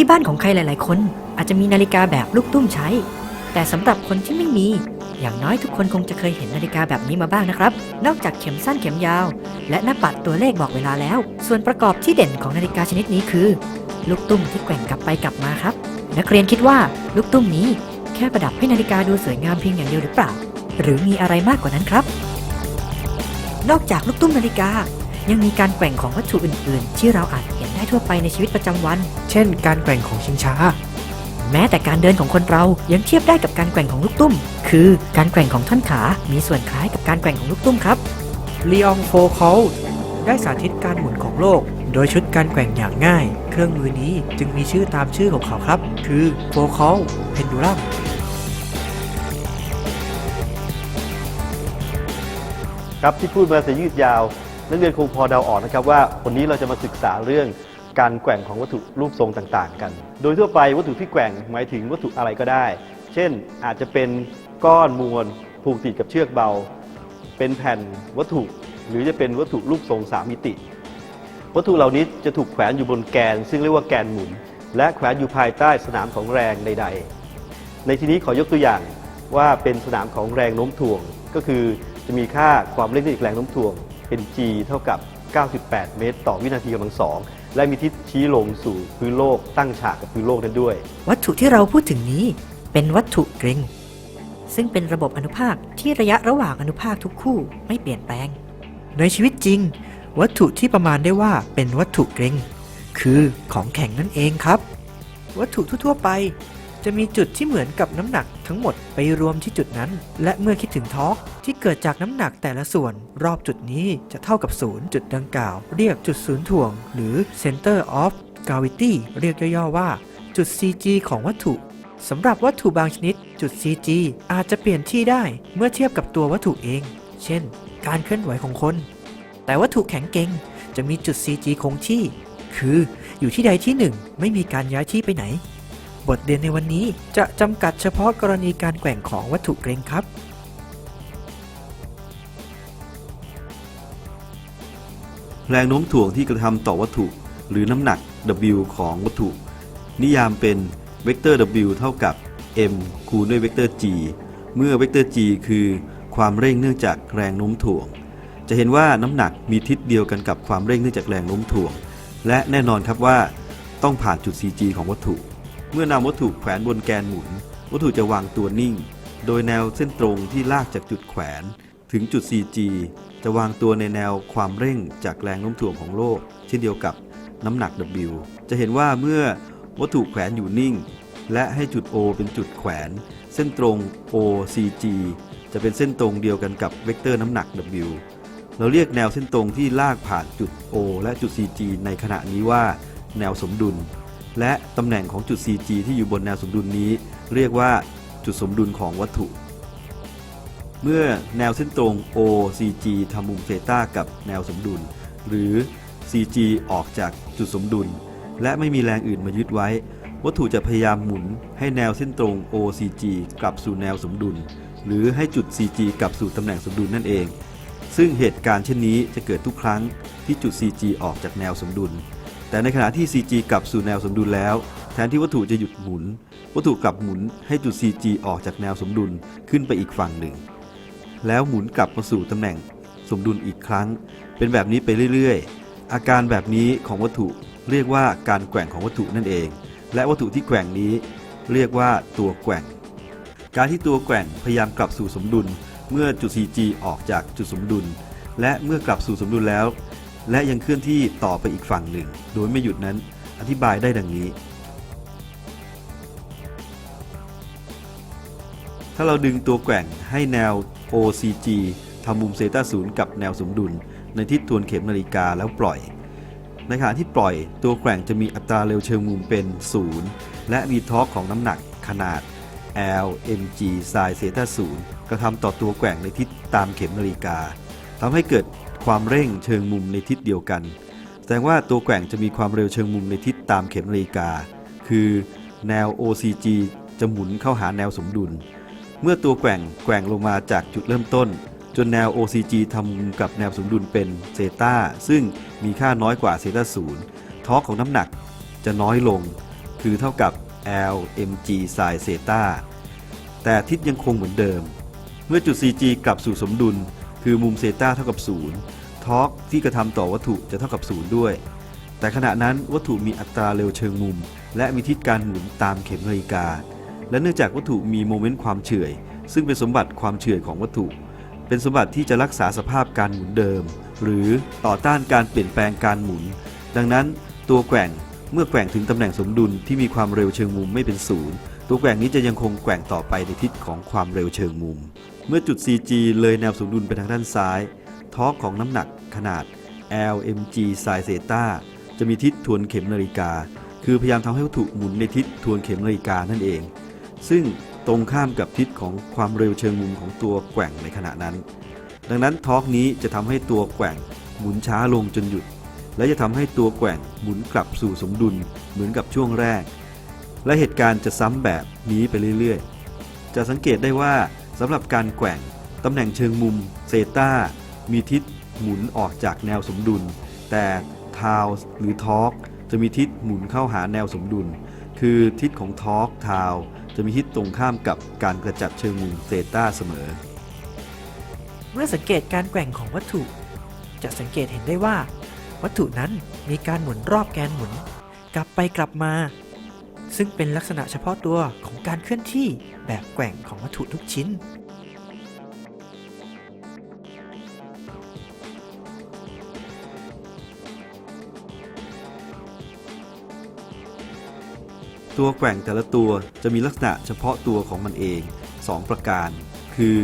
ที่บ้านของใครหลาย ๆ คนอาจจะมีนาฬิกาแบบลูกตุ้มใช้ แต่สำหรับคนที่ไม่มี อย่างน้อยทุกคนคงจะเคยเห็นนาฬิกาแบบนี้มาบ้างนะครับ นอกจากเข็มสั้นเข็มยาว และหน้าปัดตัวเลขบอกเวลาแล้ว ส่วนประกอบที่เด่นของนาฬิกาชนิดนี้คือ ลูกตุ้มที่แกว่งกลับไปกลับมาครับ นักเรียนคิดว่าลูกตุ้มนี้ แค่ประดับให้นาฬิกาดูสวยงามเพียงอย่างเดียวหรือเปล่า หรือมีอะไรมากกว่านั้นครับ นอกจากลูกตุ้มนาฬิกา ยังมีการแกว่งของวัตถุอื่น ๆ ที่เราอาจ ได้ทั่วไปในชีวิตประจำวัน เช่น การแกว่งของชิงช้า แม้แต่การเดินของคนเรายังเทียบได้กับการแกว่งของลูกตุ้ม คือการแกว่งของท่อนขา มีส่วนคล้ายกับการแกว่งของลูกตุ้มครับลีอองโฟคอลได้สาธิตการหมุนของโลก โดยชุดการแกว่งอย่างง่าย เครื่องมือนี้จึงมีชื่อตามชื่อของเขาครับ คือโฟคอลเพนดูลัมครับที่พูดมาจะยืดยาว นักเรียนคงพอเดาออกนะครับว่าวันนี้เราจะมาศึกษาเรื่อง การแกว่งของวัตถุรูปทรงต่างๆ กัน โดยทั่วไปวัตถุที่แกว่งหมายถึงวัตถุอะไรก็ได้ เช่นอาจจะเป็นก้อนมวลผูกติดกับเชือกเบา เป็นแผ่นวัตถุ หรือจะเป็นวัตถุรูปทรงสามมิติ วัตถุเหล่านี้จะถูกแขวนอยู่บนแกน ซึ่งเรียกว่าแกนหมุน และแขวนอยู่ภายใต้สนามของแรงใด ๆ ในที่นี้ขอยกตัวอย่างว่าเป็นสนามของแรงโน้มถ่วง ก็คือจะมีค่าความเร่งจากแรงโน้มถ่วงเป็น g เท่ากับ 98 เมตร ต่อวินาทีกำลังสอง และมีทิศชี้ลงสู่พื้นโลกตั้งฉากกับพื้นโลกนั้นด้วย วัตถุที่เราพูดถึงนี้เป็นวัตถุเกริง ซึ่งเป็นระบบอนุภาคที่ระยะระหว่างอนุภาคทุกคู่ไม่เปลี่ยนแปลง ในชีวิตจริง วัตถุที่ประมาณได้ว่าเป็นวัตถุเกริง คือของแข็งนั่นเองครับ วัตถุทั่วๆไป จะมีจุดที่เหมือนกับน้ำหนักทั้งหมดไปรวมที่จุดนั้น และเมื่อคิดถึงทอร์กที่เกิดจากน้ำหนักแต่ละส่วน รอบจุดนี้จะเท่ากับศูนย์จุดดังกล่าว เรียกจุดศูนย์ถ่วง หรือ center of gravity เรียกย่อๆว่า จุด cg ของวัตถุสำหรับวัตถุบางชนิด จุด cg อาจจะเปลี่ยนที่ได้เมื่อเทียบกับตัววัตถุเอง เช่น การเคลื่อนไหวของคน แต่วัตถุแข็งเกร็งจะมีจุด CG คงที่ คืออยู่ที่ใดที่หนึ่งไม่มีการย้ายที่ไปไหน บทเรียนในวันนี้จะจำกัดเฉพาะกรณีการแกว่งของวัตถุเกรงครับ แรงโน้มถ่วงที่กระทำต่อวัตถุ หรือน้ำหนัก W ของวัตถุ นิยามเป็นเวกเตอร์ W เท่ากับ m คูณด้วยเวกเตอร์ g เมื่อเวกเตอร์ g คือความเร่งเนื่องจากแรงโน้มถ่วง จะเห็นว่าน้ำหนักมีทิศเดียวกันกับความเร่งเนื่องจากแรงโน้มถ่วง และแน่นอนครับว่าต้องผ่านจุด cg ของวัตถุ เมื่อนำวัตถุแขวนบนแกนหมุน วัตถุจะวางตัวนิ่ง โดยแนวเส้นตรงที่ลากจากจุดแขวน ถึงจุด cg จะวางตัวในแนวความเร่งจากแรงโน้มถ่วงของโลก เช่นเดียวกับน้ำหนัก W จะเห็นว่าเมื่อวัตถุแขวนอยู่นิ่ง และให้จุด O เป็นจุดแขวน เส้นตรง OCG จะเป็นเส้นตรงเดียวกันกับเวกเตอร์น้ำหนัก W เราเรียกแนวเส้นตรงที่ลากผ่านจุด O และจุด CG ในขณะนี้ว่าแนวสมดุล และตำแหน่งของจุด CG ที่อยู่บนแนวสมดุลนี้ เรียกว่าจุดสมดุลของวัตถุ เมื่อแนวเส้นตรง OCG ทำมุมเซต้ากับแนวสมดุล หรือ CG ออกจากจุดสมดุล และไม่มีแรงอื่นมายึดไว้ วัตถุจะพยายามหมุนให้แนวเส้นตรง OCG กลับสู่แนวสมดุล หรือให้จุด CG กลับสู่ตำแหน่งสมดุลนั่นเอง ซึ่งเหตุการณ์เช่นนี้จะเกิดทุกครั้งที่จุด CG ออกจากแนวสมดุล แต่ในขณะที่ CG กลับสู่แนวสมดุลแล้ว แทนที่วัตถุจะหยุดหมุน วัตถุกลับหมุนให้จุด CG ออกจากแนวสมดุลขึ้นไปอีกฝั่งหนึ่ง แล้วหมุนกลับมาสู่ตำแหน่งสมดุลอีกครั้ง เป็นแบบนี้ไปเรื่อยๆ อาการแบบนี้ของวัตถุเรียกว่าการแกว่งของวัตถุนั่นเอง และวัตถุที่แกว่งนี้ เรียกว่าตัวแกว่ง การที่ตัวแกว่งพยายามกลับสู่สมดุล เมื่อจุด CG ออกจากจุดสมดุล และเมื่อกลับสู่สมดุลแล้ว และยังเคลื่อนที่ต่อไปอีกฝั่งหนึ่ง โดยไม่หยุดนั้นอธิบายได้ดังนี้ ถ้าเราดึงตัวแกว่งให้แนว OCG ทำมุมเซต้าศูนย์กับแนวสมดุล ในทิศทวนเข็มนาฬิกาแล้วปล่อย ในขณะที่ปล่อยตัวแกว่งจะมีอัตราเร็วเชิงมุมเป็น 0 และมีทอร์กของน้ำหนักขนาด L mg sin เซต้าศูนย์กระทำต่อตัวแกว่งในทิศตามเข็มนาฬิกาทำให้เกิด ความเร่งเชิงมุมในทิศเดียวกัน แสดงว่าตัวแกว่งจะมีความเร็วเชิงมุมในทิศตามเข็มนาฬิกา คือแนว OCG จะหมุนเข้าหาแนวสมดุล เมื่อตัวแกว่งแกว่งลงมาจากจุดเริ่มต้น จนแนว OCG ทำมุมกับแนวสมดุลเป็นเซตาซึ่งมีค่าน้อยกว่าเซตาศูนย์ทอร์กของน้ำหนักจะน้อยลง คือเท่ากับ L mg sin เซตาแต่ทิศยังคงเหมือนเดิม เมื่อจุด CG กลับสู่สมดุล คือมุมเซตาเท่ากับ0ทอร์กที่กระทำต่อวัตถุจะเท่ากับ 0 ด้วย แต่ขณะนั้นวัตถุมีอัตราเร็วเชิงมุม และมีทิศการหมุนตามเข็มนาฬิกา และเนื่องจากวัตถุมีโมเมนต์ความเฉื่อย ซึ่งเป็นสมบัติความเฉื่อยของวัตถุ เป็นสมบัติที่จะรักษาสภาพการหมุนเดิม หรือต่อต้านการเปลี่ยนแปลงการหมุน ดังนั้นตัวแกว่งเมื่อแกว่งถึงตำแหน่งสมดุลที่มีความเร็วเชิงมุมไม่เป็นศูนย์ตัวแกว่งนี้จะยังคงแกว่งต่อไปในทิศของความเร็วเชิงมุม เมื่อจุด CG เลยแนวสมดุลไปทางด้านซ้ายทอร์กของน้ำหนักขนาด Lmg sin เซตาจะมีทิศทวนเข็มนาฬิกา คือพยายามทำให้วัตถุหมุนในทิศทวนเข็มนาฬิกานั่นเอง ซึ่งตรงข้ามกับทิศของความเร็วเชิงมุมของตัวแกว่งในขณะนั้น ดังนั้นทอร์กนี้จะทำให้ตัวแกว่งหมุนช้าลงจนหยุด และจะทำให้ตัวแกว่งหมุนกลับสู่สมดุลเหมือนกับช่วงแรก และเหตุการณ์จะซ้ำแบบนี้ไปเรื่อยๆ จะสังเกตได้ว่า สำหรับการแกว่งตำแหน่งเชิงมุมเซตามีทิศหมุนออกจากแนวสมดุล แต่ทาวหรือทอร์กจะมีทิศหมุนเข้าหาแนวสมดุล คือทิศของทอร์กทาวจะมีทิศตรงข้ามกับการกระจัดเชิงมุมเซตาเสมอ เมื่อสังเกตการแกว่งของวัตถุ จะสังเกตเห็นได้ว่า วัตถุนั้นมีการหมุนรอบแกนหมุน กลับไปกลับมา ซึ่งเป็นลักษณะเฉพาะตัวของการเคลื่อนที่แบบแกว่งของวัตถุทุกชิ้น ตัวแกว่งแต่ละตัวจะมีลักษณะเฉพาะตัวของมันเอง 2 ประการ คือ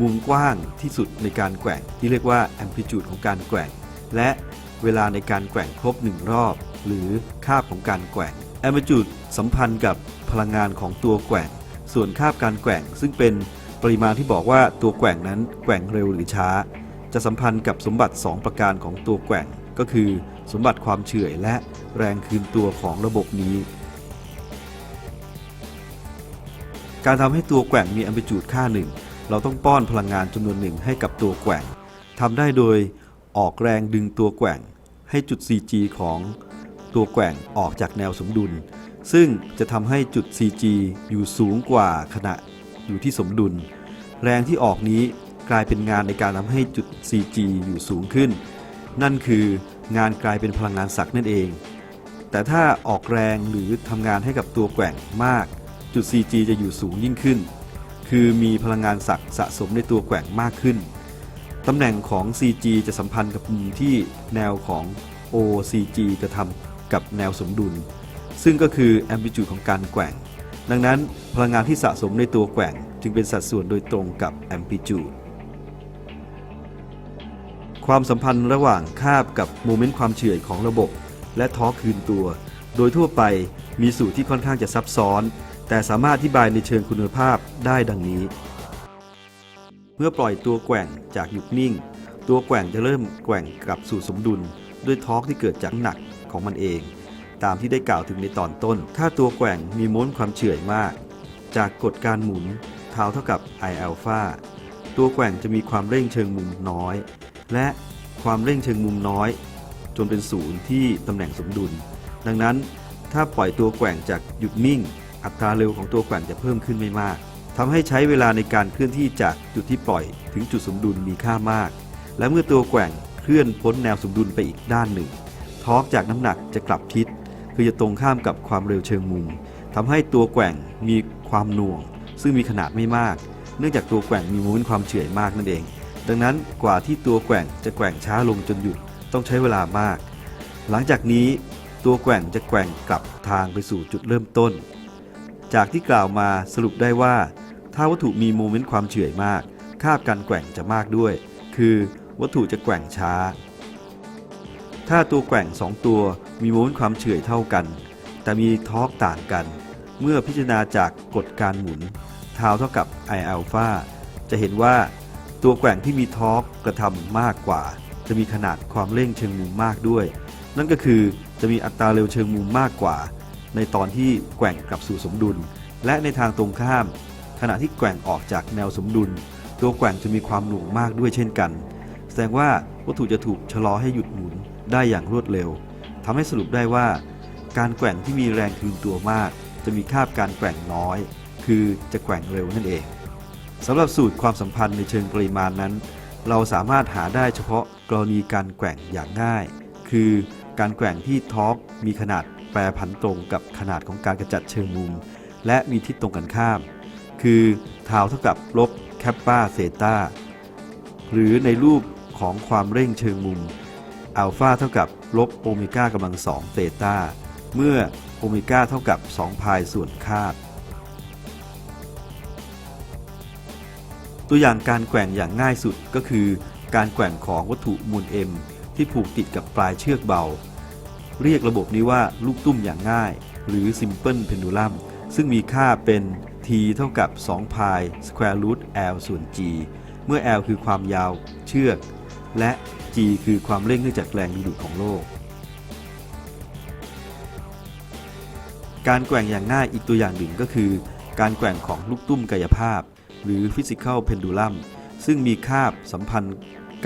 มุมกว้างที่สุดในการแกว่งที่เรียกว่าแอมพลิจูดของการแกว่ง และเวลาในการแกว่งครบ 1 รอบ หรือคาบของการแกว่ง แอมพลิจูดสัมพันธ์กับพลังงานของตัวแกว่ง ส่วนคาบการแกว่ง ซึ่งเป็นปริมาณที่บอกว่าตัวแกว่งนั้นแกว่งเร็วหรือช้า จะสัมพันธ์กับสมบัติ 2 ประการของตัวแกว่ง ก็คือสมบัติความเฉื่อยและแรงคืนตัวของระบบนี้ การทำให้ตัวแกว่งมีแอมพลิจูดค่าหนึ่งเราต้องป้อนพลังงานจำนวนหนึ่งให้กับตัวแกว่งทำได้โดยออกแรงดึงตัวแกว่ง ให้จุด CG ของ ตัวแกว่งออกจากแนวสมดุล ซึ่งจะทำให้จุด CG อยู่สูงกว่าขณะอยู่ที่สมดุล แรงที่ออกนี้กลายเป็นงานในการทำให้จุด CG อยู่สูงขึ้น นั่นคืองานกลายเป็นพลังงานศักย์นั่นเอง แต่ถ้าออกแรงหรือทำงานให้กับตัวแกว่งมาก จุด CG จะอยู่สูงยิ่งขึ้น คือมีพลังงานศักย์สะสมในตัวแกว่งมากขึ้นตำแหน่งของ CG จะสัมพันธ์กับมุมที่แนวของ OCG จะทำ กับแนวสมดุล ซึ่งก็คือแอมพลิจูดของการแกว่ง ดังนั้นพลังงานที่สะสมในตัวแกว่ง จึงเป็นสัดส่วนโดยตรงกับแอมพลิจูดความสัมพันธ์ระหว่างคาบกับโมเมนต์ความเฉื่อยของระบบ และทอคืนตัว โดยทั่วไปมีสูตรที่ค่อนข้างจะซับซ้อน แต่สามารถอธิบายในเชิงคุณภาพได้ดังนี้ เมื่อปล่อยตัวแกว่งจากหยุดนิ่ง ตัวแกว่งจะเริ่มแกว่งกลับสู่สมดุล ด้วยทอร์กที่เกิดจากหนัก ของมันเอง ตามที่ได้กล่าวถึงในตอนต้น ถ้าตัวแกว่งมีม้วนความเฉื่อยมาก จากกฎการหมุนเท้าเท่ากับ i อ l p h a ตัวแกว่งจะมีความเร่งเชิงมุมน้อย และความเร่งเชิงมุมน้อย จนเป็นศูนย์ที่ตำแหน่งสมดุล ดังนั้นถ้าปล่อยตัวแกว่งจากหยุดนิ่ง อัตราเร็วของตัวแกว่งจะเพิ่มขึ้นไม่มากทำให้ใช้เวลาในการเคลื่อนที่จากจุดที่ปล่อยถึงจุดสมดุลมีค่ามาก และเมื่อตัวแกว่งเคลื่อนพ้นแนวสมดุลไปอีกด้านหนึ่ง ทอร์กจากน้ำหนักจะกลับทิศ คือจะตรงข้ามกับความเร็วเชิงมุมทำให้ตัวแกว่งมีความหน่วง ซึ่งมีขนาดไม่มาก เนื่องจากตัวแกว่งมีโมเมนต์ความเฉื่อยมากนั่นเอง ดังนั้นกว่าที่ตัวแกว่งจะแกว่งช้าลงจนหยุดต้องใช้เวลามาก หลังจากนี้ตัวแกว่งจะแกว่งกลับทางไปสู่จุดเริ่มต้น จากที่กล่าวมาสรุปได้ว่า ถ้าวัตถุมีโมเมนต์ความเฉื่อยมาก คาบการแกว่งจะมากด้วย คือวัตถุจะแกว่งช้า ถ้าตัวแกว่ง2ตัวมีโมเมนต์ความเฉื่อยเท่ากัน แต่มีทอร์กต่างกัน เมื่อพิจารณาจากกฎการหมุนเท้าเท่ากับ i อ l p h a จะเห็นว่าตัวแกว่งที่มีทอร์กกระทำมากกว่า จะมีขนาดความเร่งเชิงมุมมากด้วย นั่นก็คือจะมีอัตราเร็วเชิงมุมมากกว่า ในตอนที่แกว่งกลับสู่สมดุล และในทางตรงข้าม ขณะที่แกว่งออกจากแนวสมดุล ตัวแกว่งจะมีความหน่วงมากด้วยเช่นกัน แสดงว่าวัตถุจะถูกชะลอให้หยุดหมุน ได้อย่างรวดเร็วทำให้สรุปได้ว่า การแกว่งที่มีแรงคืนตัวมาก จะมีคาบการแกว่งน้อย คือจะแกว่งเร็วนั่นเองสำหรับสูตรความสัมพันธ์ในเชิงปริมาณนั้น เราสามารถหาได้เฉพาะกรณีการแกว่งอย่างง่าย คือการแกว่งที่ทอร์กมีขนาดแปรผันตรงกับขนาดของการกระจัดเชิงมุม และมีทิศตรงกันข้าม คือทาวเท่ากับลบแคปปาเซตาหรือในรูปของความเร่งเชิงมุม อัลฟาเท่ากับลบโอเมก้ากำลังสองเซตาเมื่อโอเมก้าเท่ากับ 2 พายส่วนคาดตัวอย่างการแกว่งอย่างง่ายสุดก็คือ การแกว่งของวัตถุมวล m ที่ผูกติดกับปลายเชือกเบา เรียกระบบนี้ว่าลูกตุ้มอย่างง่าย หรือ Simple Pendulum ซึ่งมีค่าเป็น t เท่ากับ2พาย square root l ส่วน g เมื่อ l คือความยาวเชือก และ g คือความเร่งเนื่องจากแรงดึงดูดของโลก การแกว่งอย่างง่ายอีกตัวอย่างหนึ่งก็คือ การแกว่งของลูกตุ้มกายภาพ หรือ Physical Pendulum ซึ่งมีคาบสัมพันธ์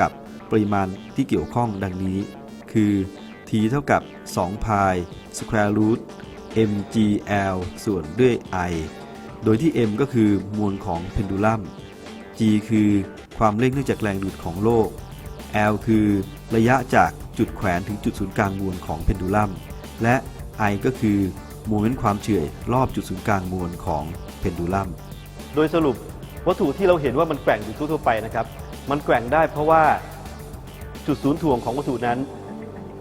กับปริมาณที่เกี่ยวข้องดังนี้ คือ t เท่ากับ2พาย square root mgl ส่วนด้วย i โดยที่ m ก็คือมวลของเพนดูลัม g คือความเร่งเนื่องจากแรงดูดของโลก l คือระยะจากจุดแขวนถึงจุดศูนย์กลางมวลของเพนดูลัม และ i ก็คือโมเมนต์ความเฉื่อยรอบจุดศูนย์กลางมวลของเพนดูลัม โดยสรุปวัตถุที่เราเห็นว่ามันแกว่งอยู่ทั่วไปนะครับ มันแกว่งได้เพราะว่าจุดศูนย์ถ่วงของวัตถุนั้น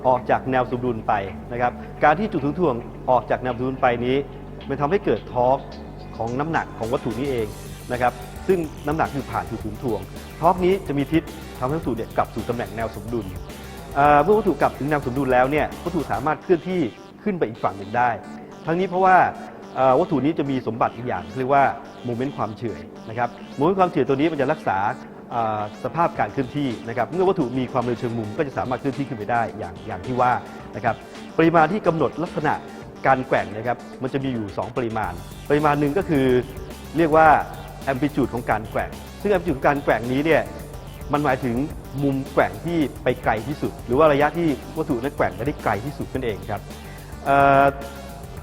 ออกจากแนวสมดุลไปนะครับ การที่จุดศูนย์ถ่วงออกจากแนวสมดุลไปนี้ มันทำให้เกิดทอร์กของน้ำหนักของวัตถุนี้เองนะครับ ซึ่งน้ำหนักคือผ่านจุดศูนย์ถ่วงท็อร์กนี้จะมีทิศทำให้วัตถุเนี่ยกลับสู่ตำแหน่งแนวสมดุลเมื่อวัตถุกลับถึงแนวสมดุลแล้วเนี่ยวัตถุสามารถเคลื่อนที่ขึ้นไปอีกฝั่งหนึ่งได้ ทั้งนี้เพราะว่าวัตถุนี้จะมีสมบัติอีกอย่างเรียกว่าโมเมนต์ความเฉื่อยนะครับโมเมนต์ความเฉื่อยตัวนี้มันจะรักษาสภาพการเคลื่อนที่นะครับเมื่อวัตถุมีความเร็วเชิงมุมก็จะสามารถเคลื่อนที่ขึ้นไปได้อย่างอย่างที่ว่านะครับปริมาณที่กำหนดลักษณะการแกว่งนะครับมันจะมีอยู่ 2 ปริมาณ ปริมาณหนึ่งก็คือเรียกว่า แอมพลิจูดของการแกว่ง ซึ่งแอมพลิจูดของการแกว่งนี้เนี่ยมันหมายถึงมุมแกว่งที่ไปไกลที่สุด หรือว่าระยะที่วัตถุนั้นแกว่งไปได้ไกลที่สุดนั่นเองครับ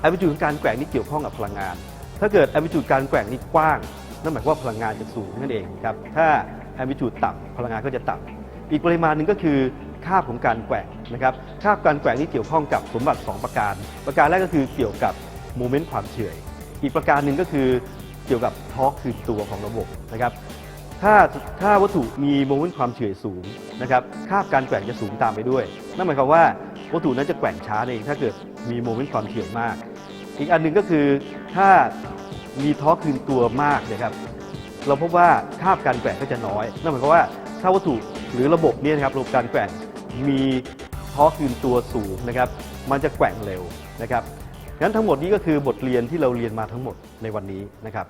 แอมพลิจูดของการแกว่งนี้เกี่ยวข้องกับพลังงาน ถ้าเกิดแอมพลิจูดการแกว่งนี้กว้างนั่นหมายความว่าพลังงานจะสูงนั่นเองครับถ้าแอมพลิจูดต่ำพลังงานก็จะต่ำอีกปริมาณหนึ่งก็คือคาบของการแกว่งนะครับคาบการแกว่งนี้เกี่ยวข้องกับสมบัติ 2 ประการ ประการแรกก็คือเกี่ยวกับโมเมนต์ความเฉื่อย อีกประการหนึ่งก็คือ เกี่ยวกับทอร์กคืนตัวของระบบนะครับถ้าถ้าวัตถุมีโมเมนต์ความเฉื่อยสูงนะครับค่าการแกว่งจะสูงตามไปด้วย นั่นหมายความว่าวัตถุนั้นจะแกว่งช้าเองถ้าเกิดมีโมเมนต์ความเฉื่อยมาก อีกอันหนึ่งก็คือถ้ามีทอร์กคืนตัวมากนะครับเราพบว่าค่าการแกว่งก็จะน้อย นั่นหมายความว่าถ้าวัตถุหรือระบบเนี้นะครับระบบการแกว่งมีทอร์กคืนตัวสูงนะครับมันจะแกว่งเร็วนะครับ งั้นทั้งหมดนี้ก็คือบทเรียนที่เราเรียนมาทั้งหมดในวันนี้นะครับ